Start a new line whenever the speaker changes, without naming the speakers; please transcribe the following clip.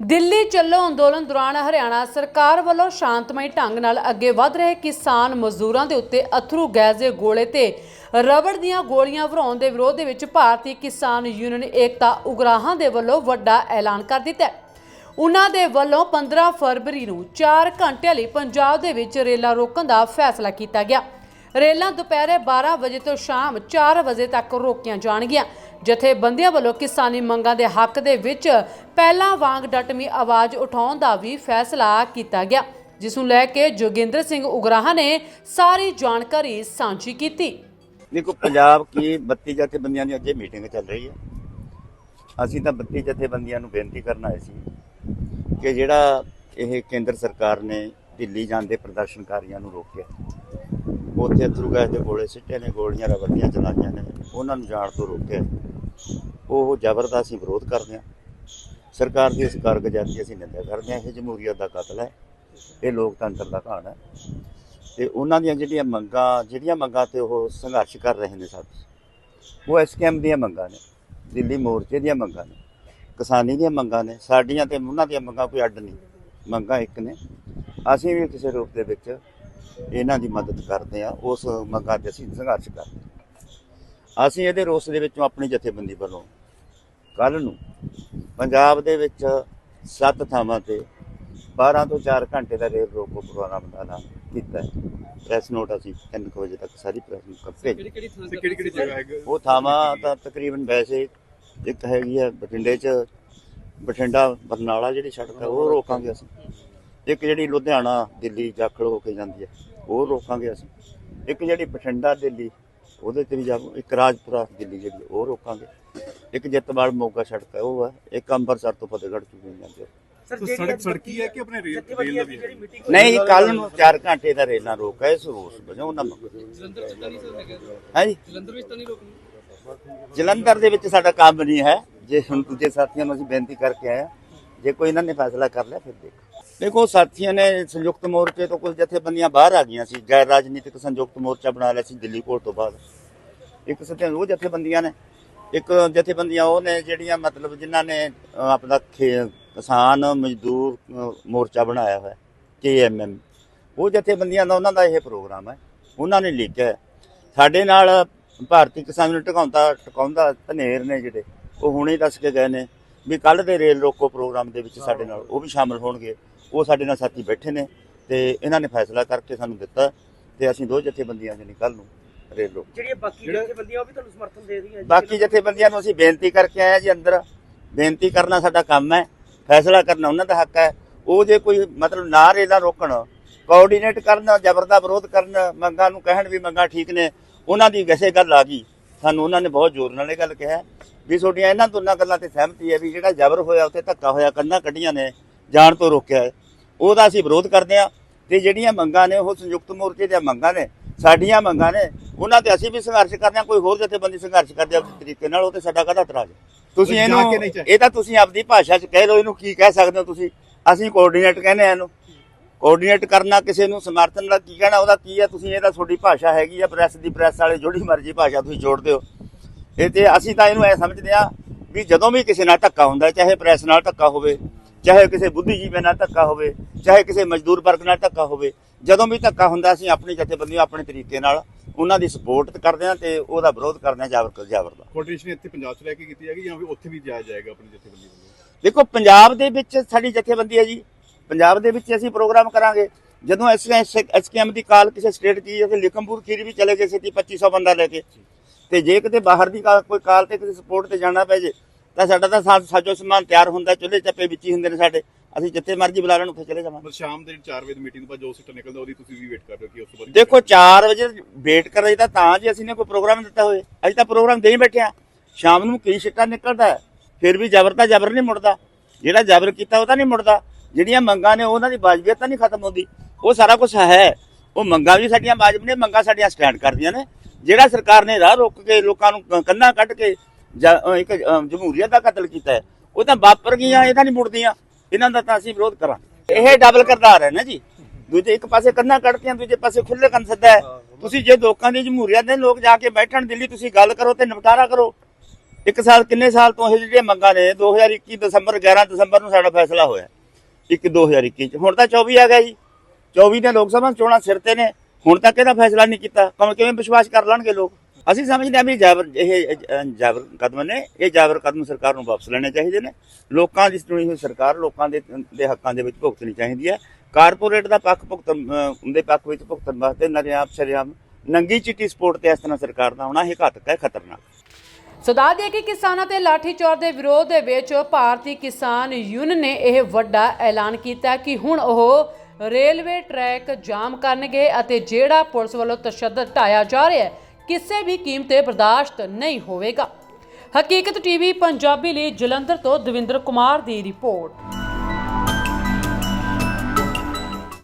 ਦਿੱਲੀ ਚੱਲੋ ਅੰਦੋਲਨ ਦੌਰਾਨ ਹਰਿਆਣਾ ਸਰਕਾਰ ਵੱਲੋਂ ਸ਼ਾਂਤਮਈ ਢੰਗ ਨਾਲ ਅੱਗੇ ਵਧ ਰਹੇ ਕਿਸਾਨ ਮਜ਼ਦੂਰਾਂ ਦੇ ਉੱਤੇ ਅਥਰੂ ਗੈਸ ਦੇ ਗੋਲੇ ਤੇ ਰਬੜ ਦੀਆਂ ਗੋਲੀਆਂ ਭਰਾਉਣ ਦੇ ਵਿਰੋਧ ਦੇ ਵਿੱਚ ਭਾਰਤੀ ਕਿਸਾਨ ਯੂਨੀਅਨ ਏਕਤਾ ਉਗਰਾਹਾਂ ਦੇ ਵੱਲੋਂ ਵੱਡਾ ਐਲਾਨ ਕਰ ਦਿੱਤਾ ਹੈ। ਉਨ੍ਹਾਂ ਦੇ ਵੱਲੋਂ 15 ਫਰਵਰੀ ਨੂੰ 4 ਘੰਟੇ ਲਈ ਪੰਜਾਬ ਦੇ ਵਿੱਚ ਰੇਲਾਂ ਰੋਕਣ ਦਾ ਫੈਸਲਾ ਕੀਤਾ ਗਿਆ। ਰੇਲਾਂ ਦੁਪਹਿਰੇ 12 ਵਜੇ ਤੋਂ ਸ਼ਾਮ 4 ਵਜੇ ਤੱਕ ਰੋਕੀਆਂ ਜਾਣਗੀਆਂ। ਜਥੇਬੰਦੀਆਂ ਵੱਲੋਂ ਕਿਸਾਨੀ ਮੰਗਾਂ ਦੇ ਹੱਕ ਦੇ ਵਿੱਚ ਪਹਿਲਾਂ ਵਾਂਗ ਡਟਮੀ ਆਵਾਜ਼ ਉਠਾਉਣ ਦਾ ਵੀ ਫੈਸਲਾ ਕੀਤਾ ਗਿਆ, ਜਿਸ ਨੂੰ ਲੈ ਕੇ ਜੋਗਿੰਦਰ ਸਿੰਘ ਉਗਰਾਹਾਂ ਨੇ ਸਾਰੀ ਜਾਣਕਾਰੀ ਸਾਂਝੀ ਕੀਤੀ।
ਦੇਖੋ, ਪੰਜਾਬ ਕੀ 32 ਜਥੇਬੰਦੀਆਂ ਦੀ ਅੱਜ ਮੀਟਿੰਗ ਚੱਲ ਰਹੀ ਹੈ। ਅਸੀਂ ਤਾਂ 32 ਜਥੇਬੰਦੀਆਂ ਨੂੰ ਬੇਨਤੀ ਕਰਨ ਆਏ ਸੀ ਕਿ ਜਿਹੜਾ ਇਹ ਕੇਂਦਰ ਸਰਕਾਰ ਨੇ ਦਿੱਲੀ ਜਾਂਦੇ ਪ੍ਰਦਰਸ਼ਨਕਾਰੀਆਂ ਨੂੰ ਰੋਕਿਆ ਉੱਥੇ ਅਥਰੂ ਗੈਸ ਦੇ ਗੋਲੇ ਸਿੱਟੇ ਨੇ, ਗੋਲੀਆਂ ਰਬੜੀਆਂ ਚਲਾਈਆਂ ਨੇ, ਉਹਨਾਂ ਨੂੰ ਜਾਣ ਤੋਂ ਰੋਕਿਆ ਉਹ ਜ਼ਬਰਦਸਤ ਅਸੀਂ ਵਿਰੋਧ ਕਰਦੇ ਹਾਂ ਸਰਕਾਰ ਦੀ ਇਸ ਕਾਰਗੁਜ਼ਾਰੀ ਦੀ ਅਸੀਂ ਨਿੰਦਾ ਕਰਦੇ ਹਾਂ ਇਹ ਜਮਹੂਰੀਅਤ ਦਾ ਕਤਲ ਹੈ, ਇਹ ਲੋਕਤੰਤਰ ਦਾ ਘਾਣ ਹੈ। ਤੇ ਉਹਨਾਂ ਦੀਆਂ ਜਿਹੜੀਆਂ ਮੰਗਾਂ ਜਿਹੜੀਆਂ ਮੰਗਾਂ ਤੇ ਉਹ ਸੰਘਰਸ਼ ਕਰ ਰਹੇ ਨੇ ਸਭ ਉਹ ਐਸਕੇਐਮ ਦੀਆਂ ਮੰਗਾਂ ਨੇ, ਦਿੱਲੀ ਮੋਰਚੇ ਦੀਆਂ ਮੰਗਾਂ ਨੇ, ਕਿਸਾਨੀ ਦੀਆਂ ਮੰਗਾਂ ਨੇ, ਸਾਡੀਆਂ ਤੇ ਉਹਨਾਂ ਦੀਆਂ ਮੰਗਾਂ ਕੋਈ ਅੱਡ ਨਹੀਂ। ਮੰਗਾਂ ਇੱਕ ਨੇ, ਅਸੀਂ ਵੀ ਕਿਸੇ ਰੂਪ ਦੇ ਵਿੱਚ ਇਹਨਾਂ ਦੀ ਮਦਦ ਕਰਦੇ ਆ ਉਸ ਮੰਗਾਂ ਤੇ ਅਸੀਂ ਸੰਘਰਸ਼ ਕਰਦੇ ਹਾਂ। ਅਸੀਂ ਇਹਦੇ ਰੋਸ ਦੇ ਵਿੱਚੋਂ ਆਪਣੀ ਜਥੇਬੰਦੀ ਵੱਲੋਂ ਕੱਲ ਨੂੰ ਪੰਜਾਬ ਦੇ ਵਿੱਚ ਸੱਤ ਥਾਵਾਂ ਤੇ 12 ਤੋਂ 4 ਘੰਟੇ ਦਾ ਰੇਲ ਰੋਕੋ ਪ੍ਰੋਗਰਾਮ ਦਾ ਐਲਾਨ ਕੀਤਾ ਹੈ। ਪ੍ਰੈਸ ਨੋਟ ਅਸੀਂ 3 ਵਜੇ ਤੱਕ ਸਾਰੀ ਪ੍ਰੈਸ ਨੂੰ ਭੇਜ
ਕਿਹੜੀ
ਜਗ੍ਹਾ
ਉਹ ਥਾਵਾਂ ਤਾਂ ਤਕਰੀਬਨ ਵੈਸੇ ਇੱਕ ਹੈਗੀ ਹੈ ਬਠਿੰਡੇ 'ਚ ਬਠਿੰਡਾ ਬਰਨਾਲਾ ਜਿਹੜੀ ਸੜਕ ਹੈ ਉਹ ਰੋਕਾਂਗੇ ਅਸੀਂ। ਇੱਕ ਜਿਹੜੀ ਲੁਧਿਆਣਾ ਦਿੱਲੀ ਜਾਖਲ ਹੋ ਕੇ ਜਾਂਦੀ ਹੈ ਉਹ ਰੋਕਾਂਗੇ ਅਸੀਂ। ਇੱਕ ਜਿਹੜੀ ਬਠਿੰਡਾ ਦਿੱਲੀ ਉਹਦੇ ਤੇ ਵੀ ਜਾ ਇੱਕ ਰਾਜਪੁਰਾ ਦਿੱਲੀ ਜਿਹੜੀ ਉਹ ਰੋਕਾਂਗੇ। ਇੱਕ ਜਤਵਾਲ ਮੋਗਾ ਸੜਕ ਹੈ ਉਹ ਹੈ। ਇੱਕ ਅੰਮ੍ਰਿਤਸਰ ਤੋਂ ਫਤਿਹਗੜ੍ਹ ਚੁਣੀ ਜਾਂਦੀ ਹੈ
ਸੜਕ ਸੜਕੀ ਹੈ ਕਿ ਆਪਣੇ ਰੇਲ ਰੇਲ ਦਾ
ਨਹੀਂ ਕੱਲ ਨੂੰ 4 ਘੰਟੇ ਦਾ ਰੇਲਾਂ ਰੋਕ ਹੈ ਇਸ ਰੋਸ ਵਜੋਂ ਉਹਨਾਂ ਮੰਗ
ਜਲੰਧਰ ਵਿੱਚ ਤਾਂ ਨਹੀਂ ਸਰ ਹੈਗਾ।
ਹੈ ਜੀ?
ਜਲੰਧਰ ਵਿੱਚ ਤਾਂ ਨਹੀਂ ਰੋਕਣੀ।
ਜਲੰਧਰ ਦੇ ਵਿੱਚ ਸਾਡਾ ਕੰਮ ਨਹੀਂ ਹੈ। ਜੇ ਹੁਣ ਦੂਜੇ ਸਾਥੀਆਂ ਨੂੰ ਅਸੀਂ ਬੇਨਤੀ ਕਰਕੇ ਆਏ ਹਾਂ ਜੇ ਕੋਈ ਇਹਨਾਂ ਨੇ ਫੈਸਲਾ ਕਰ ਲਿਆ ਫਿਰ ਦੇਖੋ। ਦੇਖੋ, ਸਾਥੀਆਂ ਨੇ ਸੰਯੁਕਤ ਮੋਰਚੇ ਤੋਂ ਕੁਝ ਜਥੇਬੰਦੀਆਂ ਬਾਹਰ ਆ ਗਈਆਂ ਸੀ। ਗੈਰ ਰਾਜਨੀਤਿਕ ਸੰਯੁਕਤ ਮੋਰਚਾ ਬਣਾ ਲਿਆ ਸੀ ਦਿੱਲੀ ਕੋਲ ਤੋਂ ਬਾਅਦ। ਇੱਕ ਸਤਿਆਂ ਉਹ ਜਥੇਬੰਦੀਆਂ ਨੇ। ਇੱਕ ਜਥੇਬੰਦੀਆਂ ਉਹ ਨੇ ਜਿਹੜੀਆਂ ਮਤਲਬ ਜਿਨ੍ਹਾਂ ਨੇ ਆਪਣਾ ਖੇ- ਕਿਸਾਨ ਮਜ਼ਦੂਰ ਮੋਰਚਾ ਬਣਾਇਆ ਹੋਇਆ ਕੇਐਮਐਮ ਉਹ ਜਥੇਬੰਦੀਆਂ ਦਾ ਉਹਨਾਂ ਦਾ ਇਹ ਪ੍ਰੋਗਰਾਮ ਹੈ। ਉਹਨਾਂ ਨੇ ਲਿਖਿਆ ਸਾਡੇ ਨਾਲ ਭਾਰਤੀ ਕਿਸਾਨ ਨੂੰ ਟਿਕਾਉਂਦਾ ਟਿਕਾਉਂਦਾ ਧਨੇਰ ਨੇ ਜਿਹੜੇ, ਉਹ ਹੁਣੇ ਦੱਸ ਕੇ ਗਏ ਨੇ ਵੀ ਕੱਲ ਦੇ ਰੇਲ ਰੋਕੋ ਪ੍ਰੋਗਰਾਮ ਦੇ ਵਿੱਚ ਸਾਡੇ ਨਾਲ ਉਹ ਵੀ ਸ਼ਾਮਲ ਹੋਣਗੇ। ਉਹ ਸਾਡੇ ਨਾਲ ਸਾਥੀ ਬੈਠੇ ਨੇ ਤੇ ਇਹਨਾਂ ਨੇ ਫੈਸਲਾ ਕਰਕੇ ਸਾਨੂੰ ਦਿੱਤਾ ਤੇ ਅਸੀਂ ਦੋ ਜਥੇਬੰਦੀਆਂ ਜਿਹੜੀ ਕੱਲ ਨੂੰ ਰੇਲ ਰੋਕ
ਜਿਹੜੀਆਂ ਬਾਕੀ
ਜਿਹੜਾ-
ਜਥੇਬੰਦੀਆਂ ਉਹ ਵੀ ਤੁਹਾਨੂੰ ਸਮਰਥਨ ਦੇ ਰਹੀਆਂ ਜੀ।
ਬਾਕੀ ਜਥੇਬੰਦੀਆਂ ਨੂੰ ਅਸੀਂ ਬੇਨਤੀ ਕਰਕੇ ਆਏ ਹਾਂ ਜੀ ਅੰਦਰ। ਬੇਨਤੀ ਕਰਨਾ ਸਾਡਾ ਕੰਮ ਹੈ ਫੈਸਲਾ ਕਰਨਾ ਉਹਨਾਂ ਦਾ ਹੱਕ ਹੈ। ਉਹ ਜੇ ਕੋਈ ਮਤਲਬ ਨਾ ਰੇਲਾਂ ਰੋਕਣ ਕੋਆਰਡੀਨੇਟ ਕਰਨ ਜ਼ਬਰ ਦਾ ਵਿਰੋਧ ਕਰਨ ਮੰਗਾਂ ਨੂੰ ਕਹਿਣ ਵੀ ਮੰਗਾਂ ਠੀਕ ਨੇ ਉਹਨਾਂ ਦੀ ਵੈਸੇ ਗੱਲ ਆ ਗਈ। ਸਾਨੂੰ ਉਹਨਾਂ ਨੇ ਬਹੁਤ ਜ਼ੋਰ ਨਾਲ ਇਹ ਗੱਲ ਕਿਹਾ ਵੀ ਤੁਹਾਡੀਆਂ ਇਹਨਾਂ ਦੋਨਾਂ ਗੱਲਾਂ ਤੇ ਸਹਿਮਤੀ ਹੈ ਵੀ ਜਿਹੜਾ ਜ਼ਬਰ ਹੋਇਆ ਉੱਥੇ ਧੱਕਾ ਹੋਇਆ ਕੰਨਾਂ ਕੱਢੀਆਂ ਨੇ ਜਾਣ ਤੋਂ ਰੋਕਿਆ। ਉਹਦਾ ਅਸੀਂ ਵਿਰੋਧ ਕਰਦੇ ਹਾਂ ਤੇ ਜਿਹੜੀਆਂ ਮੰਗਾਂ ਨੇ ਉਹ ਸੰਯੁਕਤ ਮੋਰਚੇ ਦੀਆਂ ਮੰਗਾਂ ਨੇ ਸਾਡੀਆਂ ਮੰਗਾਂ ਨੇ ਉਹਨਾਂ ਤੇ ਅਸੀਂ ਵੀ ਸੰਘਰਸ਼ ਕਰਦੇ ਹਾਂ ਕੋਈ ਹੋਰ ਜਥੇਬੰਦੀ ਸੰਘਰਸ਼ ਕਰਦੇ ਆ ਤਰੀਕੇ ਨਾਲ ਉਹ ਤੇ ਸਾਡਾ ਕਾਹਦਾ ਇਤਰਾਜ਼ ਹੈ? ਤੁਸੀਂ ਇਹਨੂੰ। ਇਹ ਤਾਂ ਤੁਸੀਂ ਆਪਦੀ ਭਾਸ਼ਾ 'ਚ ਕਹਿ ਲਓ ਇਹਨੂੰ ਕੀ ਕਹਿ ਸਕਦੇ ਹੋ ਤੁਸੀਂ ਅਸੀਂ ਕੋਆਰਡੀਨੇਟ ਕਹਿੰਦੇ ਆ ਇਹਨੂੰ ਕੋਆਰਡੀਨੇਟ ਕਰਨਾ ਕਿਸੇ ਨੂੰ ਸਮਰਥਨ ਦਾ ਕੀ ਕਹਿਣਾ ਉਹਦਾ ਕੀ ਹੈ ਤੁਸੀਂ ਇਹ ਤਾਂ ਤੁਹਾਡੀ ਭਾਸ਼ਾ ਹੈਗੀ ਆ ਪ੍ਰੈਸ ਦੀ ਪ੍ਰੈਸ ਵਾਲੇ ਜਿਹੜੀ ਮਰਜ਼ੀ ਭਾਸ਼ਾ ਤੁਸੀਂ ਜੋੜਦੇ ਹੋ ਇਹ ਤੇ ਅਸੀਂ ਤਾਂ ਇਹਨੂੰ ਐ ਸਮਝਦੇ ਆ ਵੀ ਜਦੋਂ ਵੀ ਕਿਸੇ ਨਾਲ ਧੱਕਾ ਹੁੰਦਾ ਚਾਹੇ ਪ੍ਰੈਸ ਨਾਲ ਧੱਕਾ ਹੋਵੇ ਚਾਹੇ ਕਿਸੇ ਬੁੱਧੀਜੀਵੀ ਨਾਲ ਧੱਕਾ ਹੋਵੇ ਚਾਹੇ ਕਿਸੇ ਮਜ਼ਦੂਰ ਵਰਗ ਨਾਲ ਧੱਕਾ ਹੋਵੇ ਜਦੋਂ ਵੀ ਧੱਕਾ ਹੁੰਦਾ ਅਸੀਂ ਆਪਣੀ ਜਥੇਬੰਦੀ ਆਪਣੇ ਤਰੀਕੇ ਨਾਲ ਉਹਨਾਂ ਦੀ ਸਪੋਰਟ ਕਰਦੇ ਆ ਤੇ ਉਹਦਾ ਵਿਰੋਧ ਕਰਦੇ ਆ ਜਾਬਰ ਜਾਬਰ ਦਾ।
ਕੋਆਰਡੀਨੇਸ਼ਨ ਇੱਥੇ ਪੰਜਾਬ 'ਚ ਰਹਿ ਕੇ ਕੀਤੀ ਜਾਏਗੀ ਜਾਂ ਫਿਰ ਉੱਥੇ ਵੀ ਜਾਇਆ ਜਾਏਗਾ ਆਪਣੀ ਜਥੇਬੰਦੀ ਵੱਲੋਂ?
ਦੇਖੋ ਪੰਜਾਬ ਦੇ ਵਿੱਚ ਸਾਡੀ ਜਥੇਬੰਦੀ ਹੈ ਜੀ। ਪੰਜਾਬ ਦੇ ਵਿੱਚ ਅਸੀਂ ਪ੍ਰੋਗਰਾਮ ਕਰਾਂਗੇ। ਜਦੋਂ ਐਸਕੇਐਮ ਦੀ ਕਾਲ ਕਿਸੇ ਸਟੇਟ ਦੀ ਹੈ ਲਿਖਮਪੁਰ ਖੀਰੀ ਵੀ ਚਲੇ ਗਏ ਸੀ 2500 ਬੰਦਾ ਲੈ ਕੇ। ਤੇ ਜੇ ਕਿਤੇ ਬਾਹਰ ਦੀ ਕੋਈ ਕਾਲ ਤੇ ਕਿਸੇ ਸਪੋਰਟ ਤੇ ਜਾਣਾ ਪੈ ਜੇ ਤਾਂ ਸਾਡਾ ਤਾਂ ਸਾ- ਸਾਜੋ ਸਮਾਨ ਤਿਆਰ ਹੁੰਦਾ ਚੁੱਲ੍ਹੇ ਚੱਪੇ ਵਿੱਚ ਹੀ ਹੁੰਦੇ ਨੇ ਸਾਡੇ। ਅਸੀਂ ਜਿੱਥੇ ਮਰਜ਼ੀ ਬੁਲਾ ਲੈਣ ਉੱਥੇ ਚਲੇ ਜਾਵਾਂਗੇ।
ਸ਼ਾਮ ਦੇ 4 ਵਜੇ ਮੀਟਿੰਗ ਤੋਂ ਬਾਅਦ ਜੋ ਸਿੱਟਾ ਨਿਕਲਦਾ ਉਹਦੀ ਤੁਸੀਂ ਵੀ ਵੇਟ ਕਰ ਰਹੇ ਹੋ ਕਿ ਉਸ ਤੋਂ ਬਾਅਦ
ਦੇਖੋ 4 ਵਜੇ ਵੇਟ ਕਰ ਰਹੀ ਤਾਂ ਤਾਂ ਜੀ ਅਸੀਂ ਨੇ ਕੋਈ ਪ੍ਰੋਗਰਾਮ ਦਿੱਤਾ ਹੋਏ ਅਸੀਂ ਤਾਂ ਪ੍ਰੋਗਰਾਮ ਦੇ ਹੀ ਬੈਠੇ ਆ ਸ਼ਾਮ ਨੂੰ ਕੀ ਸਿੱਟਾ ਨਿਕਲਦਾ। ਫਿਰ ਵੀ ਜ਼ਬਰ ਤਾਂ ਜ਼ਬਰ ਨਹੀਂ ਮੁੜਦਾ। ਜਿਹੜਾ ਜ਼ਬਰ ਕੀਤਾ ਉਹ ਤਾਂ ਨਹੀਂ ਮੁੜਦਾ। ਜਿਹੜੀਆਂ ਮੰਗਾਂ ਨੇ ਉਹਨਾਂ ਦੀ ਵਾਜਬੀਅਤ ਤਾਂ ਨਹੀਂ ਖਤਮ ਹੁੰਦੀ। ਉਹ ਸਾਰਾ ਕੁਝ ਹੈ। ਉਹ ਮੰਗਾਂ ਵੀ ਸਾਡੀਆਂ ਵਾਜਬ ਨੇ ਮੰਗਾਂ ਸਾਡੀਆਂ ਸਟੈਂਡ ਕਰਦੀਆਂ ਨੇ। ਜਿਹੜਾ ਸਰਕਾਰ ਨੇ ਰਾਹ ਰੋਕ ਕੇ ਲੋਕਾਂ ਨੂੰ ਕੰਨਾਂ ਕੱਢ ਕੇ ਜ- ਇੱਕ ਜਮਹੂਰੀਅਤ ਦਾ ਕਤਲ ਕੀਤਾ ਹੈ, ਉਹ ਤਾਂ ਵਾਪਰ ਗਈਆਂ, ਇਹ ਤਾਂ ਨਹੀਂ ਮੁੜਦੀਆਂ। ਇਹਨਾਂ ਦਾ ਤਾਂ ਅਸੀਂ ਵਿਰੋਧ ਕਰਾਂਗੇ। ਇਹ ਡਬਲ ਕਰਦਾਰ ਹੈ ਨਾ ਜੀ। ਦੂਜੇ ਇੱਕ ਪਾਸੇ ਕੰਨਾਂ ਕੱਢਤੀਆਂ, ਦੂਜੇ ਪਾਸੇ ਖੁੱਲੇ ਕੰਨ ਸੱਦਾ ਹੈ। ਤੁਸੀਂ ਜੇ ਲੋਕਾਂ ਦੀ ਜਮਹੂਰੀਅਤ ਦੇ ਲੋਕ ਜਾ ਕੇ ਬੈਠਣ ਦਿੱਲੀ, ਤੁਸੀਂ ਗੱਲ ਕਰੋ ਤੇ ਨਿਪਟਾਰਾ ਕਰੋ। ਇੱਕ ਸਾਲ, ਕਿੰਨੇ ਸਾਲ ਤੋਂ ਇਹ ਜਿਹੜੀਆਂ ਮੰਗਾਂ ਨੇ 2021 ਦਸੰਬਰ 11 ਦਸੰਬਰ ਨੂੰ ਸਾਡਾ ਫੈਸਲਾ ਹੋਇਆ। ਇੱਕ 2021 ਚ। ਹੁਣ ਤਾਂ 24 ਆ ਗਿਆ ਜੀ। 24 ਨੇ ਲੋਕ ਸਭਾ ਚੋਣਾਂ ਸਿਰ ਤੇ ਨੇ। ਹੁਣ ਤੱਕ ਇਹਦਾ ਫੈਸਲਾ ਨਹੀਂ ਕੀਤਾ। ਕਮ ਕਿਵੇਂ ਵਿਸ਼ਵਾਸ ਕਰ ਲੈਣਗੇ ਲੋਕ। ਅਸੀਂ ਸਮਝਦੇ ਹਾਂ ਵੀ ਜਾਬਰ, ਇਹ ਜਾਬਰ ਕਦਮ ਨੇ, ਇਹ ਜਾਬਰ ਕਦਮ ਸਰਕਾਰ ਨੂੰ ਵਾਪਸ ਲੈਣੇ ਚਾਹੀਦੇ ਨੇ। ਲੋਕਾਂ ਦੀ ਚੁਣੀ ਹੋਈ ਸਰਕਾਰ ਲੋਕਾਂ ਦੇ ਦੇ ਹੱਕਾਂ ਦੇ ਵਿੱਚ ਭੁਗਤਣੀ ਚਾਹੀਦੀ ਹੈ। ਕਾਰਪੋਰੇਟ ਦਾ ਪੱਖ ਭੁਗਤਣ ਦੇ ਪੱਖ ਵਿੱਚ ਭੁਗਤਣ ਵਾਸਤੇ ਨਰਿਆਬ ਸ਼ਰਿਆਮ, ਨੰਗੀ ਚਿੱਟੀ ਸਪੋਰਟ ਤੇ ਇਸ ਤਰ੍ਹਾਂ ਸਰਕਾਰ ਦਾ ਆਉਣਾ ਇਹ ਘਾਤਕ ਹੈ, ਖਤਰਨਾਕ।
ਸੋ ਦੱਸ ਦਈਏ ਕਿ ਕਿਸਾਨਾਂ ਤੇ ਲਾਠੀਚਾਰ ਦੇ ਵਿਰੋਧ ਦੇ ਵਿੱਚ ਭਾਰਤੀ ਕਿਸਾਨ ਯੂਨੀਅਨ ਨੇ ਇਹ ਵੱਡਾ ਐਲਾਨ ਕੀਤਾ ਕਿ ਹੁਣ ਉਹ ਰੇਲਵੇ ਟਰੈਕ ਜਾਮ ਕਰਨਗੇ ਅਤੇ ਜਿਹੜਾ ਪੁਲਿਸ ਵੱਲੋਂ ਤਸ਼ੱਦਦ ਢਾਇਆ ਜਾ ਰਿਹਾ ਹੈ ਕਿਸੇ ਵੀ ਕੀਮਤ ਤੇ ਬਰਦਾਸ਼ਤ ਨਹੀਂ ਹੋਵੇਗਾ। ਹਕੀਕਤ ਟੀਵੀ ਪੰਜਾਬੀ ਲਈ ਜਲੰਧਰ ਤੋਂ ਦਵਿੰਦਰ ਕੁਮਾਰ ਦੀ ਰਿਪੋਰਟ।